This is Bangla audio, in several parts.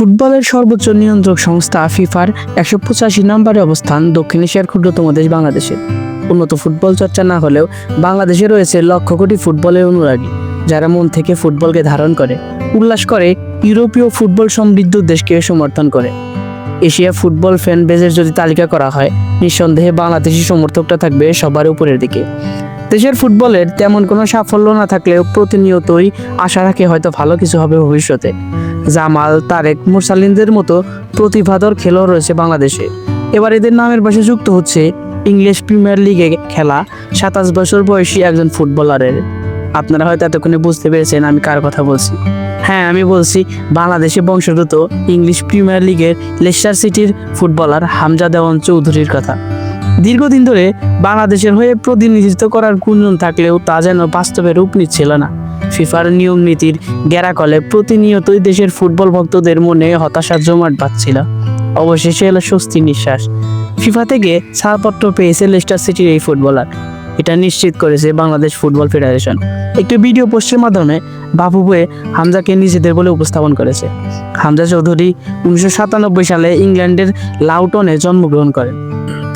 ফুটবলের সর্বোচ্চ নিয়ন্ত্রক সংস্থা ফিফার একশো পঁচাশি নম্বরে অবস্থান দক্ষিণ এশিয়ার ক্ষুদ্রতম দেশ বাংলাদেশের। উন্নত ফুটবল চর্চা না হলেও বাংলাদেশে রয়েছে লক্ষ কোটি ফুটবলের অনুরাগী, যারা মন থেকে ফুটবলকে ধারণ করে, উল্লাস করে, ইউরোপীয় ফুটবল সমৃদ্ধ দেশকে সমর্থন করে। এশিয়া ফুটবল ফ্যান বেজের যদি তালিকা করা হয়, নিঃসন্দেহে বাংলাদেশি সমর্থকটা থাকবে সবার উপরের দিকে। দেশের ফুটবলের তেমন কোনো সাফল্য না থাকলেও প্রতিনিয়তই আশা রাখে হয়তো ভালো কিছু হবে ভবিষ্যতে। জামাল, তারেক, মুরসালিনদের মতো প্রতিভাধর খেলোয়াড় রয়েছে বাংলাদেশে। এবার এদের নামের পাশে যুক্ত হচ্ছে ইংলিশ প্রিমিয়ার লিগে খেলা সাতাশ বছর বয়সী একজন ফুটবলারের। আপনারা হয়তো এতক্ষণে বুঝতে পেরেছেন আমি কার কথা বলছি। হ্যাঁ আমি বলছি বাংলাদেশে বংশোদ্ভূত ইংলিশ প্রিমিয়ার লিগের লেস্টার সিটির ফুটবলার হামজা দেওয়ান চৌধুরীর কথা। দীর্ঘদিন ধরে বাংলাদেশের হয়ে প্রতিনিধিত্ব করার গুঞ্জন থাকলেও তা যেন বাস্তবে রূপ নিচ্ছিল না। ফিফার নিয়ম নীতির গেরাকলে প্রতিনিয়তই দেশের ফুটবল ভক্তদের মনে হতাশার জমাট বাঁধছিল। অবশেষে এলো স্বস্তির নিঃশ্বাস। ফিফা থেকে ছাড়পত্র পেয়েছে লেস্টার সিটির এই ফুটবলার। এটা নিশ্চিত করেছে বাংলাদেশ ফুটবল ফেডারেশন। একটি ভিডিও পোস্টের মাধ্যমে বাফুবে হামজাকে নিজেদের বলে উপস্থাপন করেছে। হামজা চৌধুরী উনিশশো সাতানব্বই সালে ইংল্যান্ডের লাউটনে জন্মগ্রহণ করেন।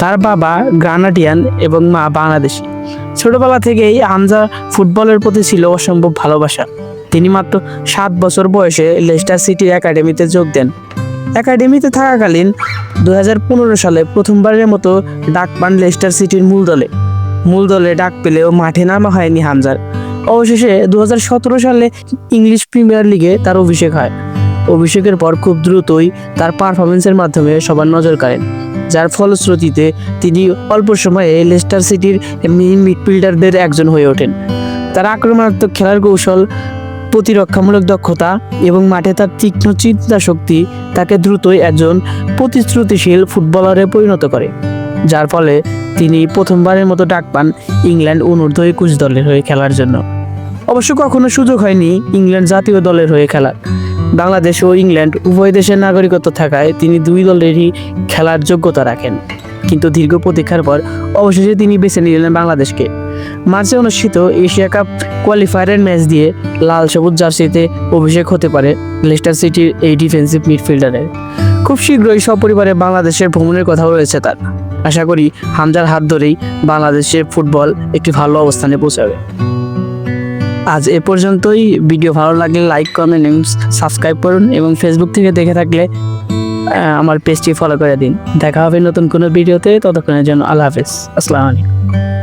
তার বাবা গ্রানাডিয়ান এবং মা বাংলাদেশি। ছোটবেলা থেকেই হামজা ফুটবলের প্রতি ছিল অসম্ভব ভালোবাসা। তিনি মাত্র সাত বছর বয়সে লেস্টার সিটির একাডেমিতে যোগ দেন। একাডেমিতে থাকাকালীন দু সালে প্রথমবারের মতো ডাক পান লেস্টার সিটির মূল দলে। মূল দলে ডাক পেলেও মাঠে নামা হয়নি হামজার অবশেষে দুই হাজার সতেরো সালে ইংলিশ প্রিমিয়ার লিগে তার অভিষেক হয়। অভিষেকের পর খুব দ্রুতই তার পারফরমেন্সের মাধ্যমে সবার নজর কাড়েন। যার ফলশ্রুতিতে তিনি অল্প সময়ে লেস্টার সিটির মিডফিল্ডারদের একজন হয়ে ওঠেন। তার আক্রমণাত্মক খেলার কৌশল, প্রতিরক্ষামূলক দক্ষতা এবং মাঠে তার তীক্ষ্ণ চিন্তা শক্তি তাকে দ্রুতই একজন প্রতিশ্রুতিশীল ফুটবলারে পরিণত করে, যার ফলে তিনি প্রথমবারের মতো ডাক পান ইংল্যান্ড অনূর্ধ্ব একুশ দলের হয়ে খেলার জন্য। অবশ্য কখনো সুযোগ হয়নি ইংল্যান্ড জাতীয় দলের হয়ে খেলার। বাংলাদেশ ও ইংল্যান্ড উভয় দেশের নাগরিকত্ব থাকায় তিনি দুই দলেরই খেলার যোগ্যতা রাখেন। কিন্তু দীর্ঘ প্রতীক্ষার পর অবশেষে তিনি বেছে নিলেন বাংলাদেশকে। মার্চে অনুষ্ঠিত এশিয়া কাপ কোয়ালিফায়ারের ম্যাচ দিয়ে লাল সবুজ জার্সিতে অভিষেক হতে পারে লেস্টার সিটির এই ডিফেন্সিভ মিডফিল্ডারের খুব শীঘ্রই সপরিবারে বাংলাদেশের ভ্রমণের কথাও রয়েছে তার। আশা করি হামজার হাত ধরেই বাংলাদেশের ফুটবল একটি ভালো অবস্থানে পৌঁছাবে। আজ এ পর্যন্তই। ভিডিও ভালো লাগলে লাইক কমেন্ট এবং সাবস্ক্রাইব করুন এবং ফেসবুক থেকে দেখে থাকলে আমার পেজটি ফলো করে দিন। দেখা হবে নতুন কোনো ভিডিওতে। ততক্ষণের জন্য আল্লাহ হাফেজ। আসসালামু আলাইকুম।